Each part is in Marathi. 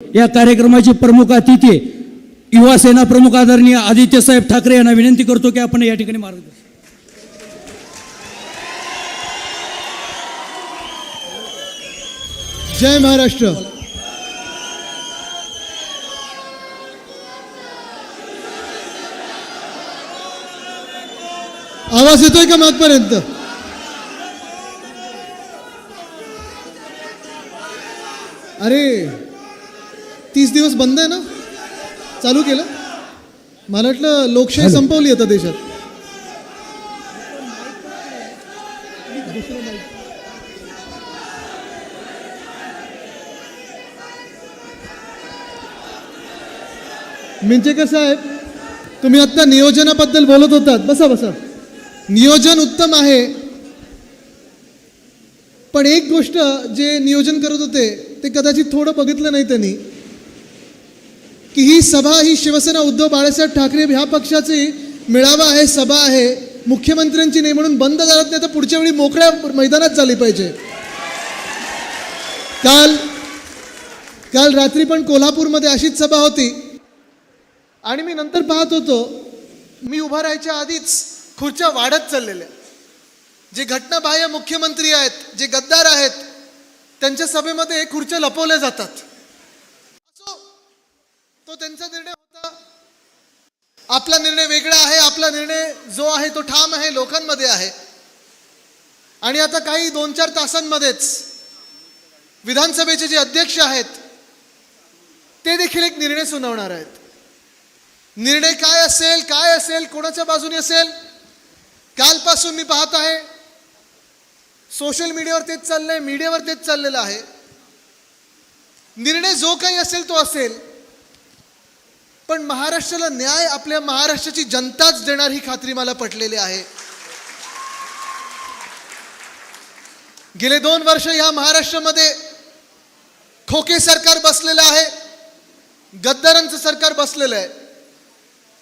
या कार्यक्रमाचे प्रमुख अतिथी युवा सेना प्रमुख आदरणीय आदित्य साहेब ठाकरे यांना विनंती करतो की आपण या ठिकाणी मार्गदर्शन जय महाराष्ट्र. आवाज येतोय का मागपर्यंत? अरे तीस दिवस बंद आहे ना? चालू केलं? मला वाटलं लोकशाही संपवली आता देशात. मिंचेकर साहेब तुम्ही आत्ता नियोजनाबद्दल बोलत होतात. बसा बसा. नियोजन उत्तम आहे. पण एक गोष्ट जे नियोजन करत होते ते कदाचित थोडं बघितलं नाही त्यांनी. की ही सभा ही शिवसेना उद्धव बाळासाहेब ठाकरे ह्या पक्षाची मेळावा आहे सभा आहे. मुख्यमंत्र्यांची नाही म्हणून बंद झालात नाही तर पुढच्या वेळी मोकळ्या मैदानात झाली पाहिजे. काल काल रात्री पण कोल्हापूरमध्ये अशीच सभा होती. आणि मी नंतर पाहत होतो मी उभा राहायच्या आधीच खुर्च्या वाढत चाललेल्या. जे घटनाबाह्य मुख्यमंत्री आहेत जे गद्दार आहेत त्यांच्या सभेमध्ये खुर्च्या लपवल्या जातात. तो त्यांचा निर्णय होता. आपला निर्णय वेगळा आहे आपला निर्णय जो आहे तो ठाम आहे लोकांमध्ये आहे. आणि आता काही दोन चार तासांमध्येच विधानसभेचे जे अध्यक्ष आहेत ते देखील एक निर्णय सुनावणार आहेत. निर्णय काय असेल काय असेल कोणाच्या बाजूने असेल कालपासून मी पाहत आहे सोशल मीडियावर तेच चाललंय मीडियावर तेच चाललेलं आहे. निर्णय जो काही असेल तो असेल. पण महाराष्ट्राला न्याय आपल्या महाराष्ट्राची जनताच देणार ही खात्री मला पटलेली आहे. गेले दोन वर्ष या महाराष्ट्रामध्ये खोके सरकार बसलेलं आहे गद्दारांचं सरकार बसलेलं आहे.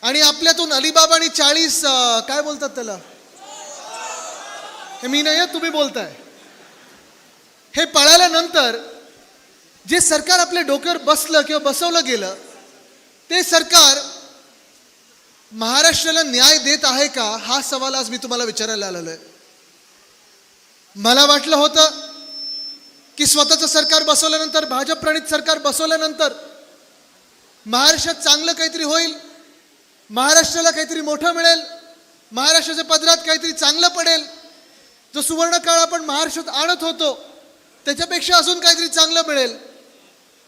आणि आपल्यातून अलिबाब आणि चाळीस काय बोलतात त्याला? हे मी नाही तुम्ही बोलताय. हे पळाल्यानंतर जे सरकार आपल्या डोक्यावर बसलं किंवा बसवलं गेलं ते सरकार महाराष्ट्राला न्याय देत आहे का? हा सवाल आज मी तुम्हाला विचारायला आलेलो आहे. मला वाटलं होतं की स्वतःचं सरकार बसवल्यानंतर भाजप प्रणित सरकार बसवल्यानंतर महाराष्ट्रात चांगलं काहीतरी होईल महाराष्ट्राला काहीतरी मोठं मिळेल महाराष्ट्राच्या पदरात काहीतरी चांगलं पडेल. जो सुवर्णकाळ आपण महाराष्ट्रात आणत होतो त्याच्यापेक्षा अजून काहीतरी चांगलं मिळेल.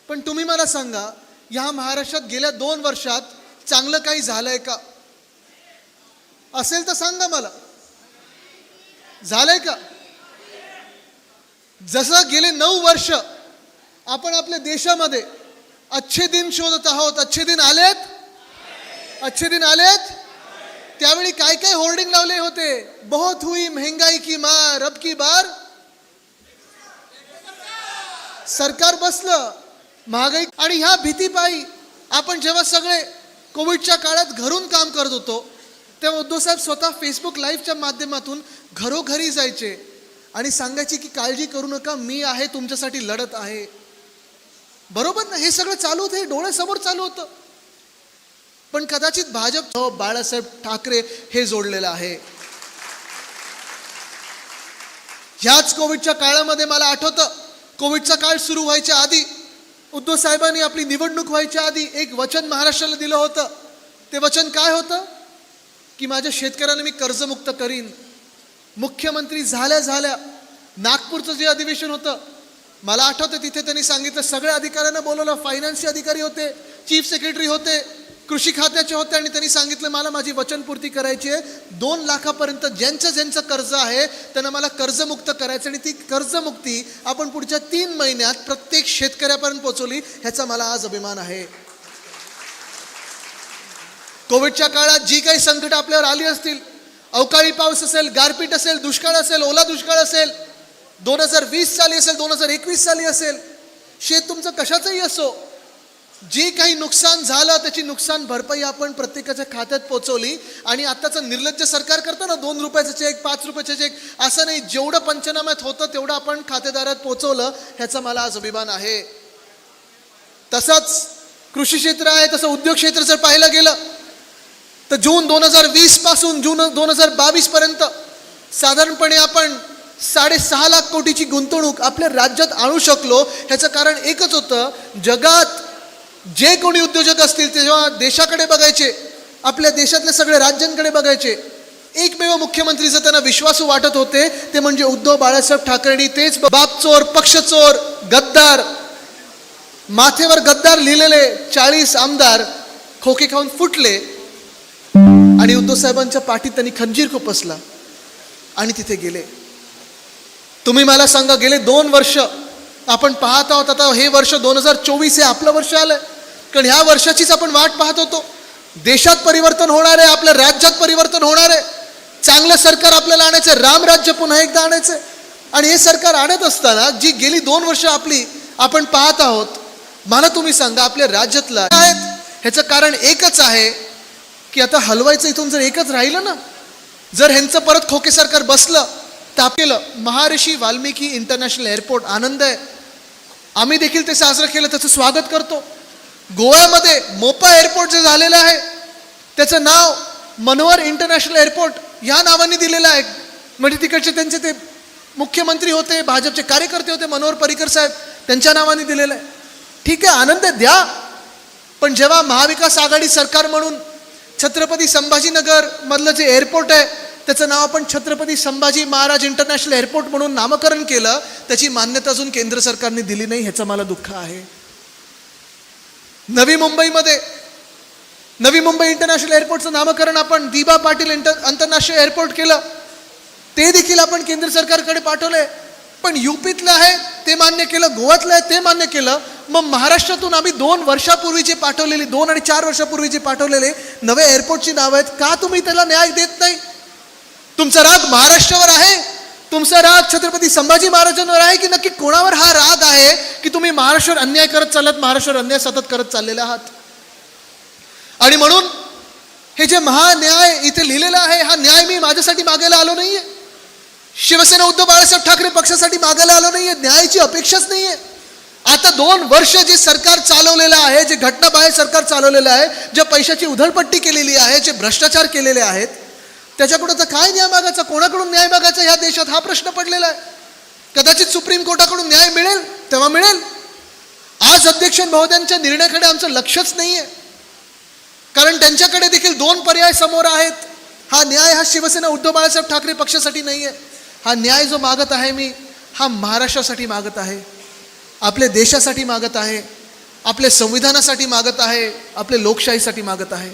पण तुम्ही मला सांगा ह्या महाराष्ट्रात गेल्या दोन वर्षात चांगलं काही झालंय का? असेल तर सांगा मला. झालंय का? जसं गेले नऊ वर्ष आपण आपल्या देशामध्ये अच्छे दिन शोधत आहोत. अच्छे दिन आलेत? अच्छे दिन आलेत? त्यावेळी काय काय होर्डिंग लावले होते? बहुत हुई महंगाई की मार अब की बार? सरकार बसलं. महागाई आणि ह्या भीतीपायी आपण जेव्हा सगळे कोविडच्या काळात घरून काम करत होतो तेव्हा उद्धवसाहेब स्वतः फेसबुक लाईव्हच्या माध्यमातून घरोघरी जायचे आणि सांगायचे की काळजी करू नका मी आहे तुमच्यासाठी लढत आहे. बरोबर ना? हे सगळं चालू होतं हे डोळ्यासमोर चालू होतं. पण कदाचित भाजप हो, बाळासाहेब ठाकरे हे जोडलेलं आहे. ह्याच कोविडच्या काळामध्ये मला आठवतं कोविडचा काळ सुरू व्हायच्या आधी उद्धव साहेबांनी आपली निवडणूक व्हायच्या आधी एक वचन महाराष्ट्राला दिलं होतं. ते वचन काय होतं? की माझ्या शेतकऱ्यांना मी कर्जमुक्त करीन. मुख्यमंत्री झाल्या झाल्या नागपूरचं जे अधिवेशन होतं मला आठवतं तिथे त्यांनी सांगितलं सगळ्या अधिकाऱ्यांना बोलवलं. फायनान्सचे अधिकारी होते चीफ सेक्रेटरी होते. कृषी खात्याचे होते आणि त्यांनी सांगितलं मला माझी वचनपूर्ती करायची आहे. दोन लाखापर्यंत ज्यांचं ज्यांचं कर्ज आहे त्यांना मला कर्जमुक्त करायचं आणि ती कर्जमुक्ती आपण पुढच्या तीन महिन्यात प्रत्येक शेतकऱ्यापर्यंत पोहोचवली ह्याचा मला आज अभिमान आहे. कोविडच्या काळात जी काही संकट आपल्यावर आली असतील अवकाळी पाऊस असेल गारपीट असेल दुष्काळ असेल ओला दुष्काळ असेल दोन हजार वीस साली असेल दोन हजार एकवीस साली असेल शेत तुमचं कशाचंही असो जे काही नुकसान झालं त्याची नुकसान भरपाई आपण प्रत्येकाच्या खात्यात पोहोचवली आणि आत्ताचं निर्लज्ज सरकार करतं ना दोन रुपयाचं चेक पाच रुपयाचं चेक असं नाही. जेवढं पंचनाम्यात होतं तेवढं आपण खातेदारात पोहोचवलं ह्याचा मला आज अभिमान आहे. तसंच कृषी क्षेत्र आहे तसं उद्योग क्षेत्र जर पाहिलं गेलं तर जून दोन हजार वीसपासून जून दोन हजार बावीस पर्यंत साधारणपणे आपण साडेसहा लाख कोटीची गुंतवणूक आपल्या राज्यात आणू शकलो. ह्याचं कारण एकच होतं जगात जे कोणी उद्योजक असतील तेव्हा देशाकडे बघायचे आपल्या देशातल्या सगळ्या राज्यांकडे बघायचे एकमेव मुख्यमंत्रीचं त्यांना विश्वासू वाटत होते ते म्हणजे उद्धव बाळासाहेब ठाकरेंनी तेच बाप चोर पक्ष चोर गद्दार माथेवर गद्दार लिहिलेले चाळीस आमदार खोके खाऊन फुटले आणि उद्धव साहेबांच्या पाठीत त्यांनी खंजीर खुपसला आणि तिथे गेले. तुम्ही मला सांगा गेले दोन वर्ष आपण पाहत आहोत आता हे वर्ष दोन हजार चोवीस हे आपलं वर्ष आलं कारण ह्या वर्षाचीच आपण वाट पाहत होतो. देशात परिवर्तन होणार आहे आपल्या राज्यात परिवर्तन होणार आहे. चांगलं सरकार आपल्याला आणायचं आहे राम राज्य पुन्हा एकदा आणायचं आहे. आणि हे सरकार आणत असताना जी गेली दोन वर्ष आपली आपण पाहत आहोत मला तुम्ही सांगा आपल्या राज्यातला आहेत ह्याचं कारण एकच आहे की आता हलवायचं इथून जर एकच राहिलं ना जर ह्यांचं परत खोके सरकार बसलं तर आपल्याला महर्षी वाल्मिकी इंटरनॅशनल एअरपोर्ट आनंद आहे. आम्ही देखील ते साजरं केलं त्याचं स्वागत करतो. गोव्यामध्ये मोपा एअरपोर्ट जे झालेलं आहे त्याचं नाव मनोहर इंटरनॅशनल एअरपोर्ट या नावाने दिलेलं आहे. म्हणजे तिकडचे त्यांचे ते मुख्यमंत्री होते भाजपचे कार्यकर्ते होते मनोहर पर्रिकर साहेब त्यांच्या नावाने दिलेलं आहे. ठीक आहे आनंद द्या पण जेव्हा महाविकास आघाडी सरकार म्हणून छत्रपती संभाजीनगर मधलं जे एअरपोर्ट आहे त्याचं नाव आपण छत्रपती संभाजी महाराज इंटरनॅशनल एअरपोर्ट म्हणून नामकरण केलं त्याची मान्यता अजून केंद्र सरकारने दिली नाही ह्याचं मला दुःख आहे. नवी मुंबईमध्ये नवी मुंबई इंटरनॅशनल एअरपोर्टचं नामकरण आपण दिबा पाटील इंटर आंतरराष्ट्रीय एअरपोर्ट केलं. ते देखील आपण केंद्र सरकारकडे पाठवलंय. पण युपीतलं आहे ते मान्य केलं गोव्यातलं आहे ते मान्य केलं. मग महाराष्ट्रातून आम्ही दोन वर्षापूर्वी जे पाठवलेली दोन आणि चार वर्षापूर्वी जे पाठवलेले नवे एअरपोर्टची नावं आहेत का तुम्ही त्याला न्याय देत नाही? तुमचा राग महाराष्ट्रावर आहे? तुमचा राग छत्रपती संभाजी महाराजांवर आहे की नक्की कोणावर हा राग आहे? की तुम्ही महाराष्ट्रावर अन्याय करत चालत महाराष्ट्रावर अन्याय सतत करत चाललेला आहात. आणि म्हणून हे जे महान्याय इथे लिहिलेलं आहे हा न्याय मी माझ्यासाठी मागायला आलो नाहीये. शिवसेना उद्धव बाळासाहेब ठाकरे पक्षासाठी मागायला आलो नाहीये न्यायाची अपेक्षाच नाहीये. आता दोन वर्ष जे सरकार चालवलेलं आहे जे घटनाबाह्य सरकार चालवलेलं आहे ज्या पैशाची उधळपट्टी केलेली आहे जे भ्रष्टाचार केलेले आहेत त्याच्याकडून तर काय न्याय मागायचा? कोणाकडून न्याय मागायचा? ह्या देशात हा प्रश्न पडलेला आहे. कदाचित सुप्रीम कोर्टाकडून न्याय मिळेल? तेव्हा मिळेल. आज अध्यक्ष महोदयांच्या निर्णयाकडे आमचं लक्षच नाहीये. कारण त्यांच्याकडे देखील दोन पर्याय समोर आहेत. हा न्याय हा शिवसेना उद्धव बाळासाहेब ठाकरे पक्षासाठी नाही आहे हा न्याय जो मागत आहे मी हा महाराष्ट्रासाठी मागत आहे. आपल्या देशासाठी मागत आहे. आपल्या संविधानासाठी मागत आहे. आपल्या लोकशाहीसाठी मागत आहे.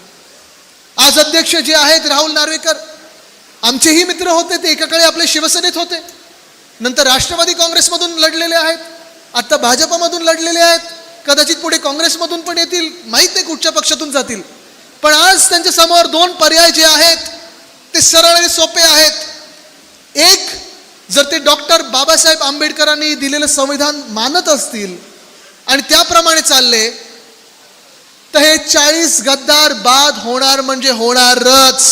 आज अध्यक्ष जे आहेत राहुल नार्वेकर आमचेही मित्र होते ते एकाकडे आपले शिवसेनेत होते. नंतर राष्ट्रवादी काँग्रेसमधून लढलेले आहेत. आत्ता भाजपमधून लढलेले आहेत. कदाचित पुढे काँग्रेसमधून पण येतील. माहीत नाही कुठच्या पक्षातून जातील. पण आज त्यांच्यासमोर दोन पर्याय जे आहेत ते सरळ आणि सोपे आहेत. एक जर ते डॉक्टर बाबासाहेब आंबेडकरांनी दिलेलं संविधान मानत असतील आणि त्याप्रमाणे चालले तर हे चाळीस गद्दार बाद होणार म्हणजे होणारच.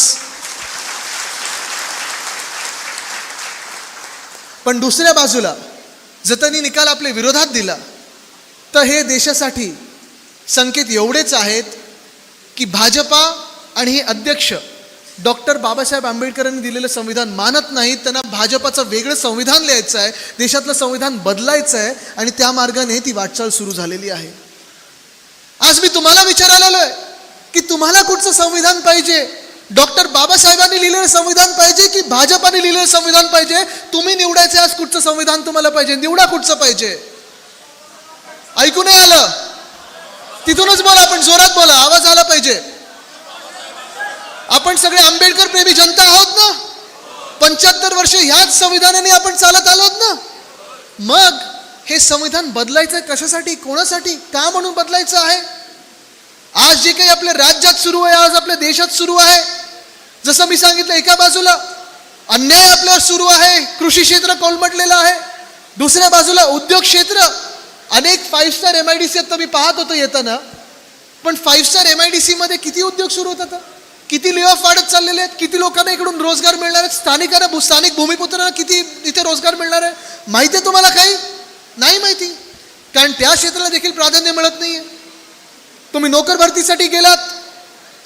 पण दुसऱ्या बाजूला जर त्यांनी निकाल आपल्या विरोधात दिला. तर हे देशासाठी संकेत एवढेच आहेत की भाजपा आणि हे अध्यक्ष डॉक्टर बाबासाहेब आंबेडकरांनी दिलेलं संविधान मानत नाहीत त्यांना भाजपाचं वेगळं संविधान लिहायचं आहे देशातलं संविधान बदलायचं आहे आणि त्या मार्गाने ती वाटचाल सुरू झालेली आहे. आज मी तुम्हाला विचारायला आहे की तुम्हाला कुठचं संविधान पाहिजे? डॉक्टर बाबासाहेबांनी लिहिलेलं संविधान पाहिजे की भाजपाने लिहिलेलं संविधान पाहिजे? तुम्ही निवडायचे आज कुठचं संविधान तुम्हाला पाहिजे? निवडा कुठचं पाहिजे? ऐकू नाही आलं? तिथूनच बोला आपण जोरात बोला आवाज आला पाहिजे. आपण सगळे आंबेडकर प्रेमी जनता आहोत ना? पंच्याहत्तर वर्ष ह्याच संविधानाने आपण चालत आलोत ना? मग हे संविधान बदलायचं आहे कशासाठी कोणासाठी का म्हणून बदलायचं आहे? आज जे काही आपल्या राज्यात सुरू आहे आज आपल्या देशात सुरू आहे जसं मी सांगितलं एका बाजूला अन्याय आपल्यावर सुरू आहे कृषी क्षेत्र कोलमटलेलं आहे. दुसऱ्या बाजूला उद्योग क्षेत्र. अनेक five star M I D C आता मी पाहत होतो येताना. पण five star M I D C मध्ये किती उद्योग सुरू होतात किती ले ऑफ वाढत चाललेले आहेत? किती लोकांना इकडून रोजगार मिळणार आहेत? स्थानिकांना भू- स्थानिक भूमिपुत्रांना किती इथे रोजगार मिळणार आहे? माहिती आहे तुम्हाला काही? नाही माहिती. कारण त्या क्षेत्राला देखील प्राधान्य मिळत नाहीये. तुम्ही नोकर भरतीसाठी गेलात.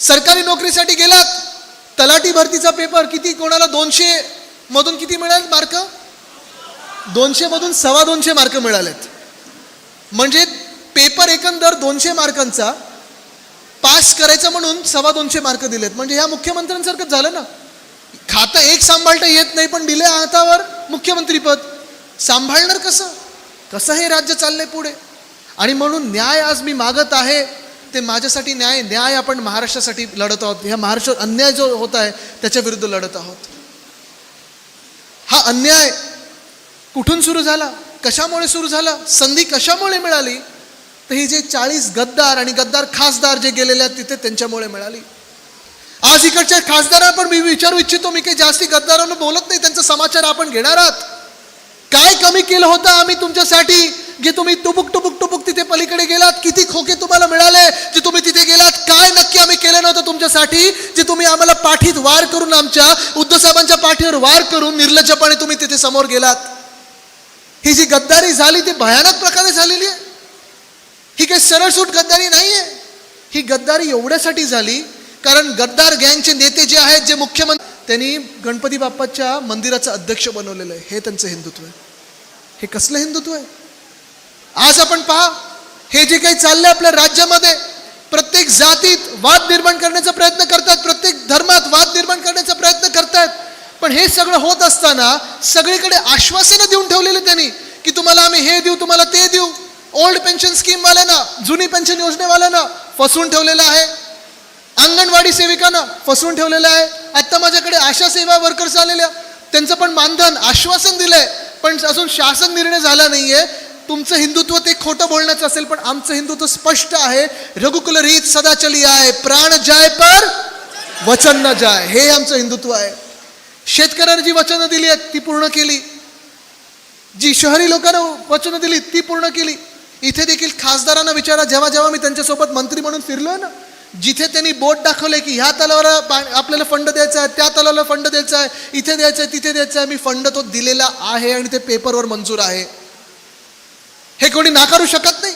सरकारी नोकरीसाठी गेलात. तलाठी भरतीचा पेपर किती कोणाला दोनशे मधून किती मिळाले मार्क? दोनशे मधून सव्वा दोनशे मार्क मिळालेत. म्हणजे पेपर एकंदर दोनशे मार्कांचा पास करायचं म्हणून सव्वा दोनशे मार्क दिलेत. म्हणजे ह्या मुख्यमंत्र्यांसारखंच झालं ना? खातं एक सांभाळता येत नाही पण दिले हातावर मुख्यमंत्रीपद सांभाळणार कसं? कसं हे राज्य चाललंय पुढे? आणि म्हणून न्याय आज मी मागत आहे ते माझ्यासाठी न्याय न्याय आपण महाराष्ट्रासाठी लढत आहोत. ह्या महाराष्ट्रावर अन्याय जो होत आहे त्याच्या विरुद्ध लढत आहोत. हा अन्याय कुठून सुरू झाला? कशामुळे सुरू झाला? संधी कशामुळे मिळाली? तर ही जे चाळीस गद्दार आणि गद्दार खासदार जे गेलेले आहेत तिथे त्यांच्यामुळे मिळाली. आज इकडच्या खासदारांना पण मी विचारू इच्छितो मी काही जास्ती गद्दारांना बोलत नाही त्यांचा समाचार आपण घेणार आहात. काय कमी केलं होतं आम्ही तुमच्यासाठी? जे तुम्ही टुबुक टुबुक टुबुक तिथे पलीकडे गेलात किती खोके तुम्हाला मिळाले? जे तुम्ही तिथे गेलात काय नक्की आम्ही केलं नव्हतं तुमच्यासाठी? जे तुम्ही आम्हाला पाठीत वार करून आमच्या उद्धव साहेबांच्या पाठीवर वार करून निर्लज्जपणे तुम्ही तिथे समोर गेलात? ही जी गद्दारी झाली ती भयानक प्रकारे झालेली आहे. ही काही सरळसूट गद्दारी नाही आहे ही गद्दारी एवढ्यासाठी झाली कारण गद्दार गँगचे नेते जे आहेत जे मुख्यमंत्री त्यांनी गणपती बाप्पाच्या मंदिराचं अध्यक्ष बनवलेलं आहे. हे त्यांचं हिंदुत्व आहे. हे कसलं हिंदुत्व आहे? आज आपण पहा हे जे काही चाललंय आपल्या राज्यामध्ये प्रत्येक जातीत वाद निर्माण करण्याचा प्रयत्न करतात प्रत्येक धर्मात वाद निर्माण करण्याचा प्रयत्न करतात. पण हे सगळं होत असताना सगळीकडे आश्वासनं देऊन ठेवलेले त्यांनी की तुम्हाला आम्ही हे देऊ तुम्हाला ते देऊ. ओल्ड पेन्शन स्कीम वाल्यांना जुनी पेन्शन योजनेवाल्यांना फसवून ठेवलेलं आहे. अंगणवाडी सेविकांना फसवून ठेवलेलं आहे. आता माझ्याकडे आशा सेवा वर्कर्स आलेल्या त्यांचं पण मानधन आश्वासन दिलंय. पण अजून शासन निर्णय झाला नाही आहे तुमचं हिंदुत्व ते खोटं बोलण्याचं असेल पण आमचं हिंदुत्व स्पष्ट आहे. रघुकुल रीत सदा चली आहे. प्राण जाय पर वचन न जाय. हे आमचं हिंदुत्व आहे. शेतकऱ्यांना जी वचनं दिली आहेत ती पूर्ण केली. जी शहरी लोकांना वचनं दिली ती पूर्ण केली. इथे देखील खासदारांना विचारा जेव्हा जेव्हा मी त्यांच्यासोबत मंत्री म्हणून फिरलोय ना जिथे त्यांनी बोट दाखवले की ह्या तलावाला पा- आपल्याला फंड द्यायचा आहे त्या तलावाला फंड द्यायचा आहे इथे द्यायचं आहे तिथे द्यायचं आहे. मी फंड तो दिलेला आहे आणि ते पेपरवर मंजूर आहे. हे कोणी नाकारू शकत नाही?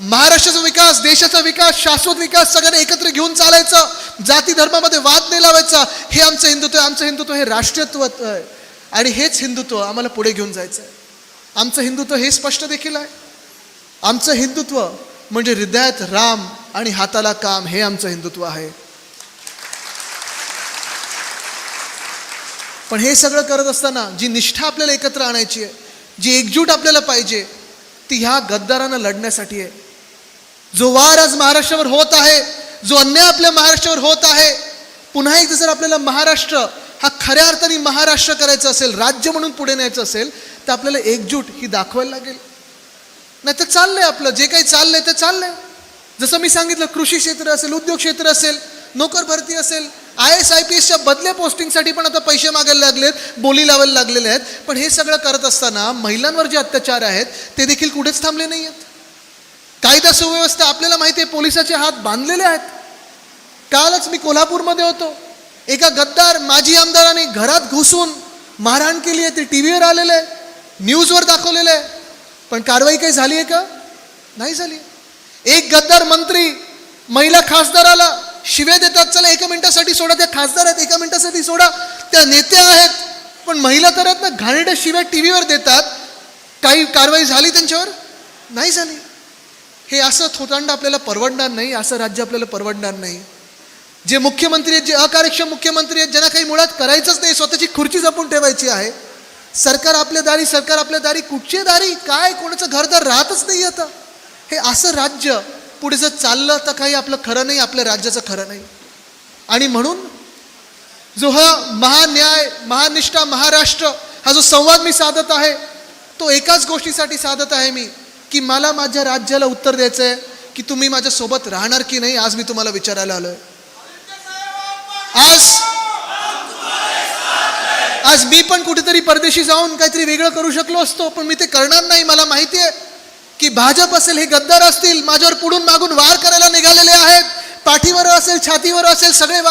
महाराष्ट्राचा विकास देशाचा विकास शाश्वत विकास सगळ्यांना एकत्र घेऊन चालायचं. जाती धर्मामध्ये वाद नाही लावायचा. हे आमचं हिंदुत्व आहे आमचं हिंदुत्व हे राष्ट्रीयत्व आहे. आणि हेच हिंदुत्व आम्हाला पुढे घेऊन जायचं आहे आमचं हिंदुत्व हे स्पष्ट देखील आहे. आमचं हिंदुत्व म्हणजे हृदयात राम आणि हाताला काम हे आमचं हिंदुत्व आहे. पण हे सगळं करत असताना जी निष्ठा आपल्याला एकत्र आणायची आहे जी एकजूट आपल्याला पाहिजे ती ह्या गद्दारांना लढण्यासाठी आहे. जो वार आज महाराष्ट्रावर होत आहे जो अन्याय आपल्या महाराष्ट्रावर होत आहे पुन्हा एकदा जर आपल्याला महाराष्ट्र हा खऱ्या अर्थाने महाराष्ट्र करायचा असेल राज्य म्हणून पुढे न्यायचं असेल तर आपल्याला एकजूट ही दाखवायला लागेल. नाही तर चाललंय आपलं जे काही चाललंय ते चाललंय. जसं मी सांगितलं कृषी क्षेत्र असेल उद्योग क्षेत्र असेल नोकर भरती असेल आय एस आय पी एसच्या बदल्या पोस्टिंगसाठी पण आता पैसे मागायला लागलेत बोली लावायला लागलेले आहेत. पण हे सगळं करत असताना महिलांवर जे अत्याचार आहेत ते देखील कुठेच थांबले नाही आहेत कायदा सुव्यवस्था आपल्याला माहिती आहे पोलिसाचे हात बांधलेले आहेत. कालच मी कोल्हापूरमध्ये होतो. एका गद्दार माजी आमदाराने घरात घुसून मारहाण केली आहे ते टी व्हीवर आलेलं आहे न्यूजवर दाखवलेलं आहे. पण कारवाई काही झाली आहे का? नाही झाली. एक गद्दार मंत्री महिला खासदाराला शिव्या देतात चला एका मिनिटासाठी सोडा त्या खासदार आहेत एका मिनिटासाठी सोडा त्या नेत्या आहेत. पण महिला तर आहेत ना घाणेरड्या शिव्या टी व्हीवर देतात. काही कारवाई झाली त्यांच्यावर? नाही झाली. हे असं थोतांड आपल्याला परवडणार नाही असं राज्य आपल्याला परवडणार नाही. जे मुख्यमंत्री आहेत जे अकार्यक्षम मुख्यमंत्री आहेत ज्यांना काही मुळात करायचंच नाही स्वतःची खुर्ची जपून ठेवायची आहे सरकार आपल्या दारी सरकार आपल्या दारी कुठची दारी? काय? कोणाचं घरदार राहतच नाही आता. हे असं राज्य पुढे जर चाललं तर काही आपलं खरं नाही आपल्या राज्याचं खरं नाही. आणि म्हणून जो हा महान्याय महानिष्ठा महाराष्ट्र हा जो संवाद मी साधत आहे तो एकाच गोष्टीसाठी साधत आहे मी की मला माझ्या राज्याला उत्तर द्यायचं आहे की तुम्ही माझ्यासोबत राहणार की नाही आज मी तुम्हाला विचारायला आलोय. आज आज मी पण कुठेतरी परदेशी जाऊन काहीतरी वेगळं करू शकलो असतो पण मी ते करणार नाही. मला माहिती आहे की भाजप असेल हे गद्दार असतील माझ्यावर पुढून मागून वार करायला निघालेले आहेत. पाठीवर असेल छातीवर असेल सगळे वार